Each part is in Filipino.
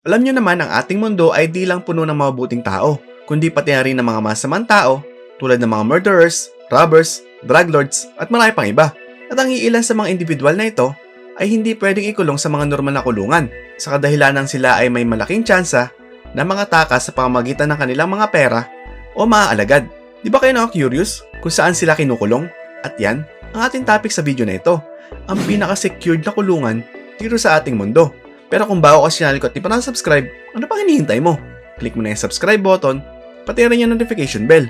Alam nyo naman ang ating mundo ay di lang puno ng mabuting tao, kundi pati na rin ng mga masamang tao tulad ng mga murderers, robbers, drug lords at marami pang iba. At ang iilan sa mga individual na ito ay hindi pwedeng ikulong sa mga normal na kulungan sa kadahilanan sila ay may malaking tsansa na mga takas sa pamamagitan ng kanilang mga pera o mga alagad. Di ba kayo na-curious kung saan sila kinukulong? At yan, ang ating topic sa video na ito, ang pinaka-secured na kulungan dito sa ating mundo. Pero kung bago ka sa channel ko at di pa subscribe ano pang hinihintay mo? Click mo na yung subscribe button, pati rin yung notification bell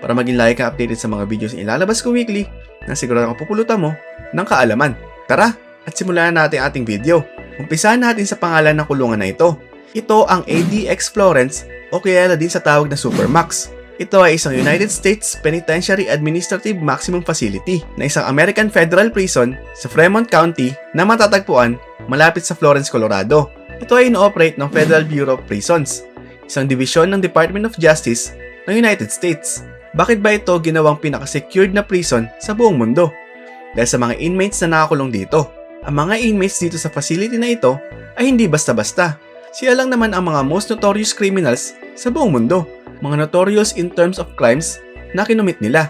para maging lagi ka updated sa mga videos na ilalabas ko weekly na sigurado kang pupulutan mo ng kaalaman. Tara, at simulan na natin ating video. Umpisahan natin sa pangalan ng kulungan na ito. Ito ang ADX Florence o kaya din sa tawag na Supermax. Ito ay isang United States Penitentiary Administrative Maximum Facility na isang American Federal Prison sa Fremont County na matatagpuan malapit sa Florence, Colorado. Ito ay ino-operate ng Federal Bureau of Prisons, isang divisyon ng Department of Justice ng United States. Bakit ba ito ginawang pinaka-secured na prison sa buong mundo? Dahil sa mga inmates na nakakulong dito. Ang mga inmates dito sa facility na ito ay hindi basta-basta. Sila lang naman ang mga most notorious criminals sa buong mundo. Mga notorious in terms of crimes na kinumit nila.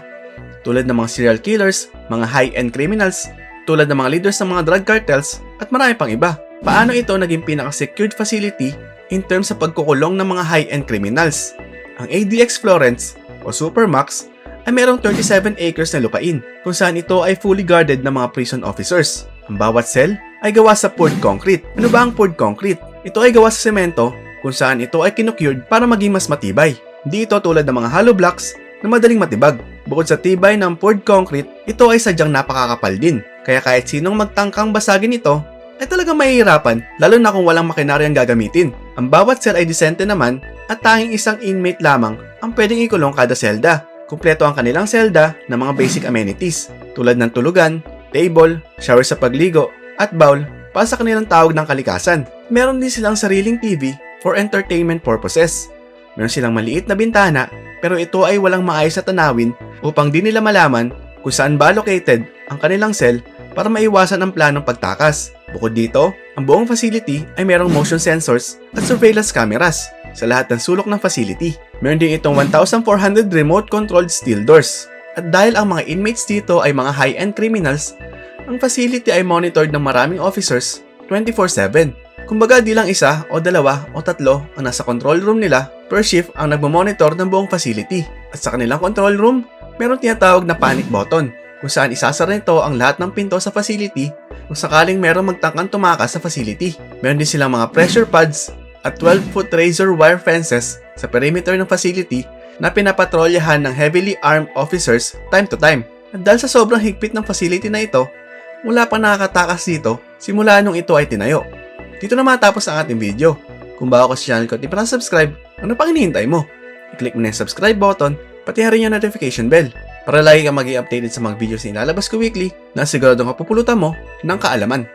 Tulad ng mga serial killers, mga high-end criminals, tulad ng mga leaders ng mga drug cartels, at marami pang iba. Paano ito naging pinaka-secured facility in terms sa pagkukulong ng mga high-end criminals? Ang ADX Florence o Supermax ay merong 37 acres na lupain kung saan ito ay fully guarded ng mga prison officers. Ang bawat cell ay gawa sa poured concrete. Ano ba ang poured concrete? Ito ay gawa sa semento kung saan ito ay kinukured para maging mas matibay. Hindi ito tulad ng mga hollow blocks na madaling matibag. Bukod sa tibay ng poured concrete, ito ay sadyang napakakapal din. Kaya kahit sinong magtangkang basagin ito, ay talagang mahihirapan lalo na kung walang makinaryang gagamitin. Ang bawat cell ay disente naman at tanging isang inmate lamang ang pwedeng ikulong kada selda. Kumpleto ang kanilang selda ng mga basic amenities tulad ng tulugan, table, shower sa pagligo, at bowl para sa kanilang tawag ng kalikasan. Meron din silang sariling TV for entertainment purposes. Meron silang maliit na bintana pero ito ay walang maayos na tanawin upang di nila malaman kung saan ba located ang kanilang cell para maiwasan ang planong pagtakas. Bukod dito, ang buong facility ay merong motion sensors at surveillance cameras sa lahat ng sulok ng facility. Meron din itong 1,400 remote-controlled steel doors. At dahil ang mga inmates dito ay mga high-end criminals, ang facility ay monitored ng maraming officers 24-7. Kumbaga di lang isa o dalawa o tatlo ang nasa control room nila per shift ang nagmamonitor ng buong facility. At sa kanilang control room, meron tinatawag na panic button kung saan isasara nito ang lahat ng pinto sa facility kung sakaling merong magtangkang tumakas sa facility. Meron din silang mga pressure pads at 12-foot razor wire fences sa perimeter ng facility na pinapatrolyahan ng heavily armed officers time to time. At dahil sa sobrang higpit ng facility na ito, wala pa nakakatakas dito simula nung ito ay tinayo. Dito na matapos ang ating video. Kung bago ka sa channel ko at di pa subscribe ano pang hinihintay mo? I-click mo na yung subscribe button, pati rin yung notification bell para lagi kang maging updated sa mga videos na ilalabas ko weekly na sigurado kapupulutan mo ng kaalaman.